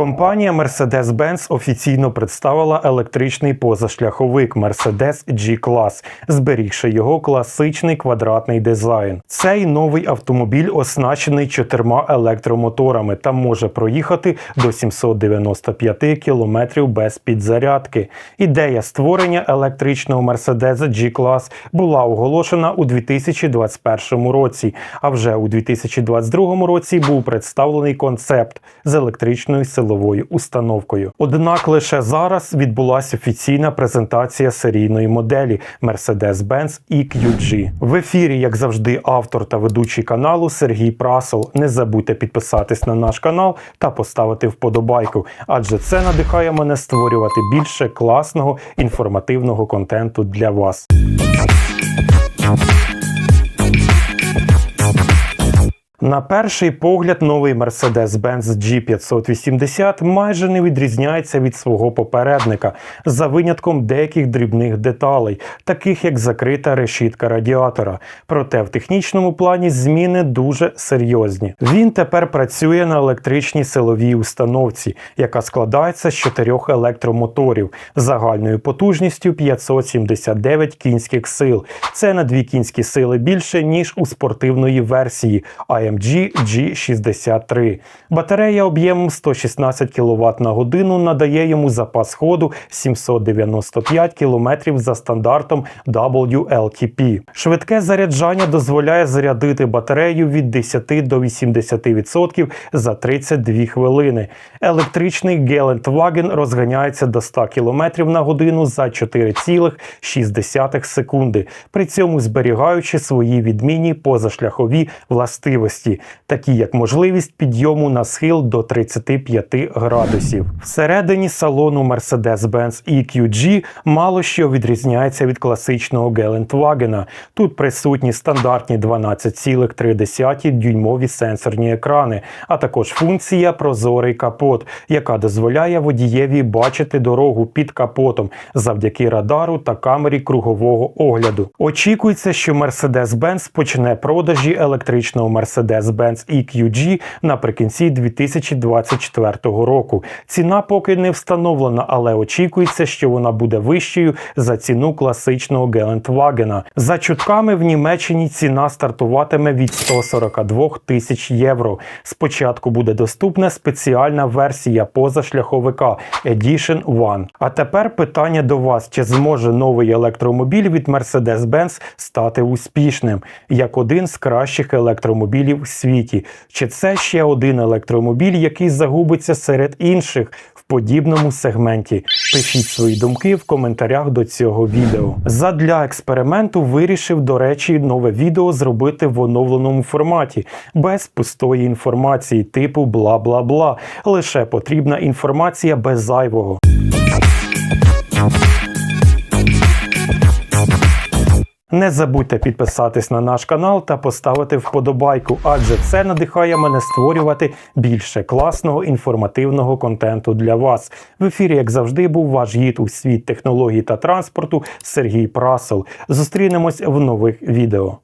Компанія Mercedes-Benz офіційно представила електричний позашляховик Mercedes G-Class, зберігши його класичний квадратний дизайн. Цей новий автомобіль оснащений чотирма електромоторами та може проїхати до 795 км без підзарядки. Ідея створення електричного Mercedes G-Class була оголошена у 2021 році, а вже у 2022 році був представлений концепт з електричною силовою установкою. Однак лише зараз відбулася офіційна презентація серійної моделі Mercedes-Benz EQG. В ефірі, як завжди, автор та ведучий каналу Сергій Прасол. Не забудьте підписатись на наш канал та поставити вподобайку, адже це надихає мене створювати більше класного інформативного контенту для вас. На перший погляд, новий Mercedes-Benz G580 майже не відрізняється від свого попередника, за винятком деяких дрібних деталей, таких як закрита решітка радіатора. Проте в технічному плані зміни дуже серйозні. Він тепер працює на електричній силовій установці, яка складається з чотирьох електромоторів загальною потужністю 579 кінських сил. Це на дві кінські сили більше ніж у спортивної версії AMG G63. Батарея об'ємом 116 кВт на годину надає йому запас ходу 795 км за стандартом WLTP. Швидке заряджання дозволяє зарядити батарею від 10 до 80% за 32 хвилини. Електричний Geländewagen розганяється до 100 км на годину за 4,6 секунди, при цьому зберігаючи свої відмінні позашляхові властивості, такі як можливість підйому на схил до 35 градусів. Всередині салону Mercedes-Benz EQG мало що відрізняється від класичного Geländewagen. Тут присутні стандартні 12,3 дюймові сенсорні екрани, а також функція прозорий капот, яка дозволяє водієві бачити дорогу під капотом завдяки радару та камері кругового огляду. Очікується, що Mercedes-Benz почне продажі електричного Mercedes-Benz EQG наприкінці 2024 року. Ціна поки не встановлена, але очікується, що вона буде вищою за ціну класичного Geländewagen. За чутками в Німеччині ціна стартуватиме від 142 тисяч євро. Спочатку буде доступна спеціальна версія позашляховика Edition One. А тепер питання до вас: чи зможе новий електромобіль від Mercedes-Benz стати успішним як один з кращих електромобілів в світі? Чи це ще один електромобіль, який загубиться серед інших в подібному сегменті? Пишіть свої думки в коментарях до цього відео. Задля експерименту вирішив, до речі, нове відео зробити в оновленому форматі, без пустої інформації, типу бла бла бла. Лише потрібна інформація без зайвого. Не забудьте підписатись на наш канал та поставити вподобайку, адже це надихає мене створювати більше класного інформативного контенту для вас. В ефірі, як завжди, був ваш гід у світ технологій та транспорту Сергій Прасол. Зустрінемось в нових відео.